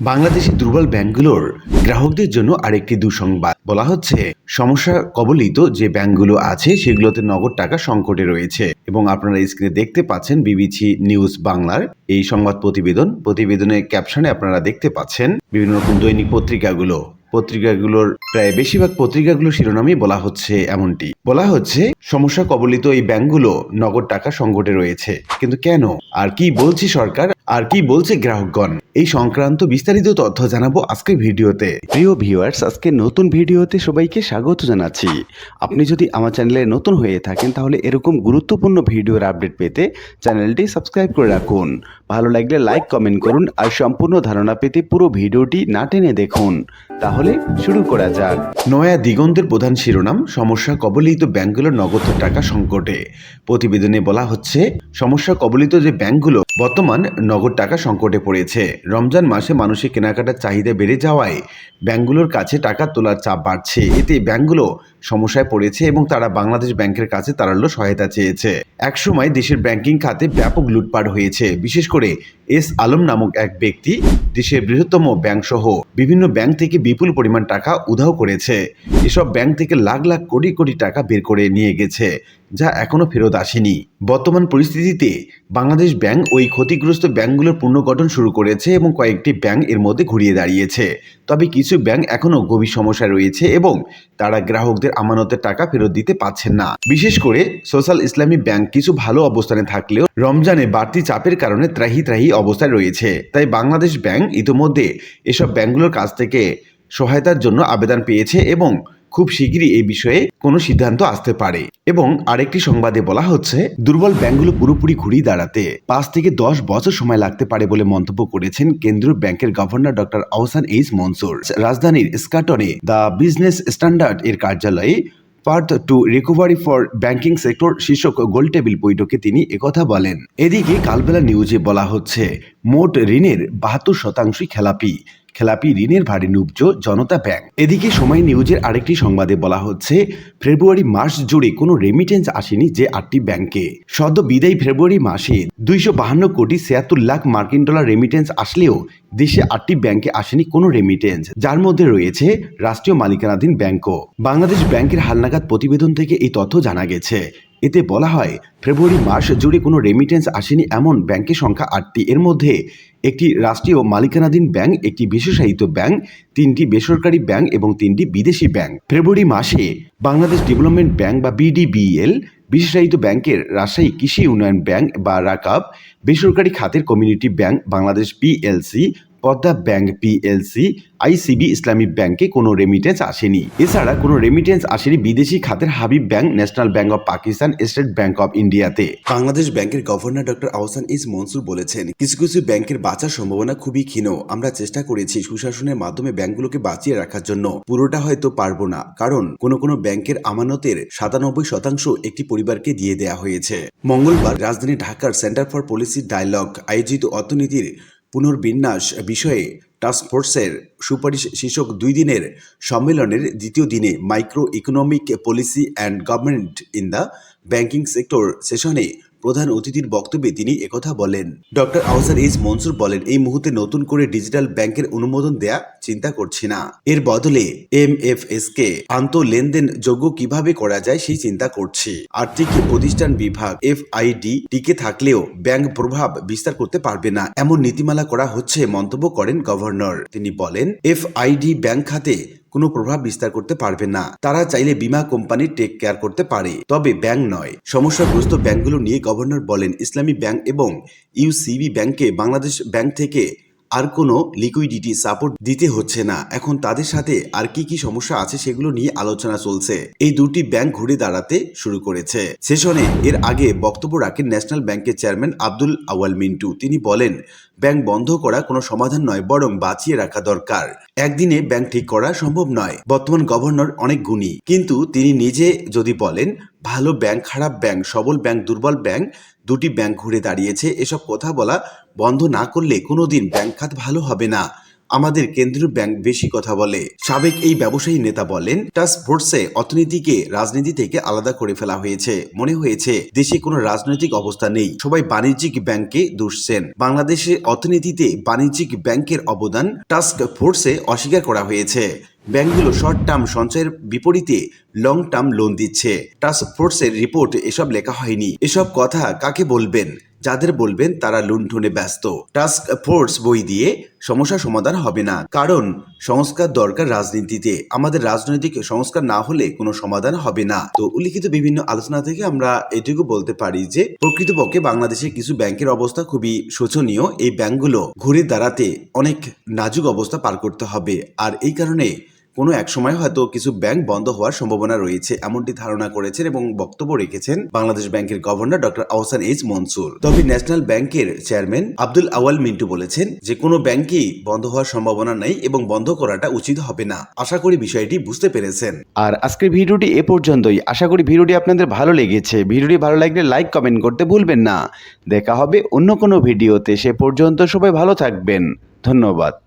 বাংলাদেশি দুর্বল ব্যাংকগুলোর গ্রাহকদের জন্য আরেকটি দুঃসংবাদ। বলা হচ্ছে, সমস্যা কবলিত যে ব্যাংকগুলো আছে, সেগুলোতে নগদ টাকা সংকটে রয়েছে। এবং আপনারা স্ক্রিনে দেখতে পাচ্ছেন বিবিসি নিউজ বাংলার এই সংবাদ প্রতিবেদন। প্রতিবেদনের ক্যাপশনে আপনারা দেখতে পাচ্ছেন বিভিন্ন রকম দৈনিক পত্রিকাগুলো। পত্রিকাগুলোর প্রায় বেশিরভাগ পত্রিকাগুলোর শিরোনামই বলা হচ্ছে এমনটি। বলা হচ্ছে, সমস্যা কবলিত এই ব্যাংকগুলো নগদ টাকা সংকটে রয়েছে। কিন্তু কেন? আর কি বলছে সরকার? আর কি বলছে গ্রাহকগণ? এই সংক্রান্ত বিস্তারিত তথ্য জানাব আজকে ভিডিওতে। প্রিয় ভিউয়ার্স, আজকে নতুন ভিডিওতে সবাইকে স্বাগত জানাচ্ছি। আপনি যদি আমার চ্যানেলে নতুন হয়ে থাকেন, তাহলে এরকম গুরুত্বপূর্ণ ভিডিওর আপডেট পেতে চ্যানেলটি সাবস্ক্রাইব করে রাখুন। ভালো লাগলে লাইক, কমেন্ট করুন আর সম্পূর্ণ ধারণা পেতে পুরো ভিডিওটি না টেনে দেখুন। তাহলে শুরু করা যাক। নয়া দিগন্তের প্রধান শিরোনাম, সমস্যা কবলিত ব্যাংকগুলোর নগদ টাকা সংকটে। প্রতিবেদনে বলা হচ্ছে, সমস্যা কবলিত যে ব্যাংকগুলো, বর্তমান নগদ টাকা সংকটে পড়েছে। রমজান মাসে মানুষের কেনাকাটার চাহিদা বেড়ে যাওয়ায় ব্যাংকগুলোর কাছে টাকা তোলার চাপ বাড়ছে। এতে ব্যাংকগুলো সমস্যায় পড়েছে এবং তারা বাংলাদেশ ব্যাংকের কাছে তারাল্য সহায়তা চেয়েছে। একসময় দেশের ব্যাংকিং খাতে ব্যাপক লুটপাট হয়েছে। বিশেষ করে এস আলম নামক এক ব্যক্তি দেশের বৃহত্তম ব্যাংক সহ বিভিন্ন ব্যাংক থেকে বিপুল পরিমাণ টাকা উধাও করেছে। এসব ব্যাংক থেকে লাখ লাখ কোটি কোটি টাকা বের করে নিয়ে গেছে। যা এখনও ফেরত আসেনি। বর্তমান পরিস্থিতিতে বাংলাদেশ ব্যাংক ওই ক্ষতিগ্রস্ত ব্যাংকগুলোর পুনর্গঠন শুরু করেছে এবং কয়েকটি ব্যাংক এর মধ্যে ঘুরিয়ে দাঁড়িয়েছে। তবে কিছু ব্যাংক এখনও গভীর সমস্যায় রয়েছে এবং তারা গ্রাহকদের আমানতের টাকা ফেরত দিতে পারছেন না। বিশেষ করে সোশ্যাল ইসলামী ব্যাংক কিছু ভালো অবস্থানে থাকলেও রমজানে বাড়তি চাপের কারণে ত্রাহি ত্রাহি অবস্থায় রয়েছে। তাই বাংলাদেশ ব্যাংক ইতিমধ্যে এসব ব্যাংকগুলোর কাছ থেকে সহায়তার জন্য আবেদন পেয়েছে এবং খুব শিগগিরই এই বিষয়ে কোনো সিদ্ধান্ত আসতে পারে। এবং আরেকটি সংবাদে বলা হচ্ছে, দুর্বল ব্যাংকগুলো পুরোপুরি ঘুরিয়ে দাঁড়াতে পাঁচ থেকে দশ বছর সময় লাগতে পারে বলে মন্তব্য করেছেন কেন্দ্রীয় ব্যাংকের governor doctor Ahsan H Mansur. রাজধানীর স্কাটনে দ্য বিজনেস স্ট্যান্ডার্ড এর কার্যালয়ে path to recovery for banking sector শীর্ষক গোল টেবিল বৈঠকে তিনি একথা বলেন। এদিকে কালবেলা নিউজে বলা হচ্ছে, মোট ঋণের বাহাত্তর শতাংশই খেলাপি। খেলাপি ঋণের ভারে নুবজ জনতা ব্যাংক। এদিকে সময় নিউজের আরেকটি সংবাদে বলা হচ্ছে, ফেব্রুয়ারি মাস জুড়ে কোনো রেমিটেন্স আসেনি যে আটটি ব্যাংকে। সদ্য বিদায়ী ফেব্রুয়ারি মাসে দুইশো বাহান্ন কোটি ছিয়াত্তর লাখ মার্কিন ডলার রেমিটেন্স আসলেও দেশে আটটি ব্যাংকে আসেনি কোনো রেমিটেন্স যার মধ্যে রয়েছে রাষ্ট্রীয় মালিকানাধীন ব্যাংকও। বাংলাদেশ ব্যাংকের হালনাগাদ প্রতিবেদন থেকে এই তথ্য জানা গেছে। এতে বলা হয়, ফেব্রুয়ারি মাস জুড়ে কোনো রেমিটেন্স আসেনি এমন ব্যাংকের সংখ্যা আটটি। এর মধ্যে একটি রাষ্ট্রীয় মালিকানাধীন ব্যাংক, একটি বিশেষায়িত ব্যাংক, তিনটি বেসরকারি ব্যাংক এবং তিনটি বিদেশি ব্যাংক। ফেব্রুয়ারি মাসে বাংলাদেশ ডেভেলপমেন্ট ব্যাংক বা বিডিবিএল বিশেষায়িত ব্যাংকের রাজশাহী কৃষি উন্নয়ন ব্যাংক বা রাকাব, বেসরকারি খাতের community bank, Bangladesh PLC Padma bank PLC ICB Islami ব্যাংকে কোনো রেমিটেন্স আসেনি। এছাড়া কোনো রেমিটেন্স আসেনি বিদেশি খাতের Habib bank national bank of Pakistan state bank of ইন্ডিয়াতে বাংলাদেশ ব্যাংকের governor doctor Ahsan H Mansur বলেছেন, কিছু কিছু ব্যাংকের বাঁচার সম্ভাবনা খুবই ক্ষীণ। আমরা চেষ্টা করেছি সুশাসনের মাধ্যমে ব্যাংকগুলোকে বাঁচিয়ে রাখার জন্য। পুরোটা হয়তো পারব না, কারণ কোনো কোনো ব্যাংকের আমানতের সাতানব্বই শতাংশ একটি পরিবারকে দিয়ে দেয়া হয়েছে। মঙ্গলবার রাজধানী ঢাকার সেন্টার ফর পলিসি ডায়ালগ আয়োজিত অর্থনীতির পুনর্বিন্যাস বিষয়ে টাস্কফোর্সের সুপারিশ শীর্ষক দুই দিনের সম্মেলনের দ্বিতীয় দিনে micro economic policy and government in the banking sector সেশনে প্রধান অতিথির বক্তব্যে তিনি একথা বলেন। ডক্টর আহসান এইচ মনসুর বলেন, এই মুহূর্তে নতুন করে ডিজিটাল ব্যাংকের অনুমোদন দেয়া চিন্তা করছি না। এর বদলে এম এফ এস কে আন্ত লেনদেন যোগ্য কীভাবে করা যায় সেই চিন্তা করছি। আর্থিক প্রতিষ্ঠান বিভাগ এফ আইডি টিকে থাকলেও ব্যাংক প্রভাব বিস্তার করতে পারবে না, এমন নীতিমালা করা হচ্ছে, মন্তব্য করেন গভর্নর। তিনি বলেন এফ আইডি ব্যাংক খাতে কোনো প্রভাব বিস্তার করতে পারবে না। তারা চাইলে বিমা কোম্পানি টেক কেয়ার করতে পারে। তবে ব্যাংক নয়। সমস্যাগ্রস্ত ব্যাংকগুলো নিয়ে গভর্নর বলেন, ইসলামী ব্যাংক এবং ইউসিবি ব্যাংকে বাংলাদেশ ব্যাংক থেকে আর কোনো লিকুইডিটি সাপোর্ট দিতে হচ্ছে না। এখন তাদের সাথে আর কি কি সমস্যা আছে সেগুলো নিয়ে আলোচনা চলছে। এই দুটি ব্যাংক ঘুরে দাঁড়াতে শুরু করেছে। সেশনে এর আগে বক্তব্য রাখেন ন্যাশনাল ব্যাংকের চেয়ারম্যান আব্দুল আওয়াল মিন্টু। তিনি বলেন ব্যাংক বন্ধ করা কোনো সমাধান নয়, বরং বাঁচিয়ে রাখা দরকার। একদিনে ব্যাংক ঠিক করা সম্ভব নয়। বর্তমান গভর্নর অনেক গুণী। কিন্তু তিনি নিজে যদি বলেন, ভালো ব্যাংক খারাপ ব্যাংক সবল ব্যাংক দুর্বল ব্যাংক দুটি ব্যাংক ঘুরে দাঁড়িয়েছে। এসব কথা বলা বন্ধ না করলে কোনোদিন ব্যাংক খাত ভালো হবে না। আমাদের কেন্দ্রীয় ব্যাংক বেশি কথা বলে। সাবেক এই ব্যবসায়ী নেতা বলেন, টাস্ক ফোর্সে অর্থনীতিকে রাজনীতি থেকে আলাদা করে ফেলা হয়েছে। মনে হয়েছে, দেশে কোনো রাজনৈতিক অবস্থা নেই। সবাই বাণিজ্যিক ব্যাংকে দুষছেন বাংলাদেশের অর্থনীতিতে বাণিজ্যিক ব্যাংকের অবদান টাস্ক ফোর্সে অস্বীকার করা হয়েছে। ব্যাংকগুলো শর্ট টার্ম সঞ্চয়ের বিপরীতে লং টার্ম লোন দিচ্ছে। টাস্ক ফোর্সের রিপোর্ট এসব লেখা হয়নি। এসব কথা কাকে বলবেন? যাদের বলবেন তারা লুণ্ঠনে ব্যস্ত। টাস্ক ফোর্স বই দিয়ে সমস্যা সমাধান হবে না। কারণ সংস্কার দরকার রাজনীতিতে। আমাদের রাজনৈতিক সংস্কার না হলে কোনো সমাধান হবে না। তো উল্লিখিত বিভিন্ন আলোচনা থেকে আমরা এটুকু বলতে পারি যে, প্রকৃতপক্ষে বাংলাদেশের কিছু ব্যাংকের অবস্থা খুবই শোচনীয়। এই ব্যাংকগুলো ঘুরে দাঁড়াতে অনেক নাজুক অবস্থা পার করতে হবে। আর এই কারণে কোনো এক সময় হয়তো কিছু ব্যাংক বন্ধ হওয়ার সম্ভাবনা রয়েছে, এমনটি ধারণা করেছেন এবং বক্তব্য রেখেছেন বাংলাদেশ ব্যাংকের governor doctor Ahsan H Mansur. তবে ন্যাশনাল ব্যাংকের চেয়ারম্যান আব্দুল আওয়াল মিন্টু বলেছেন যে, কোনো ব্যাংকই বন্ধ হওয়ার সম্ভাবনা নেই এবং বন্ধ করাটা উচিত হবে না। আশা করি বিষয়টি বুঝতে পেরেছেন। আর আজকের ভিডিওটি এ পর্যন্তই। আশা করি ভিডিওটি আপনাদের ভালো লেগেছে। ভিডিওটি ভালো লাগলে লাইক, কমেন্ট করতে ভুলবেন না। দেখা হবে অন্য কোনো ভিডিওতে। সে পর্যন্ত সবাই ভালো থাকবেন। ধন্যবাদ।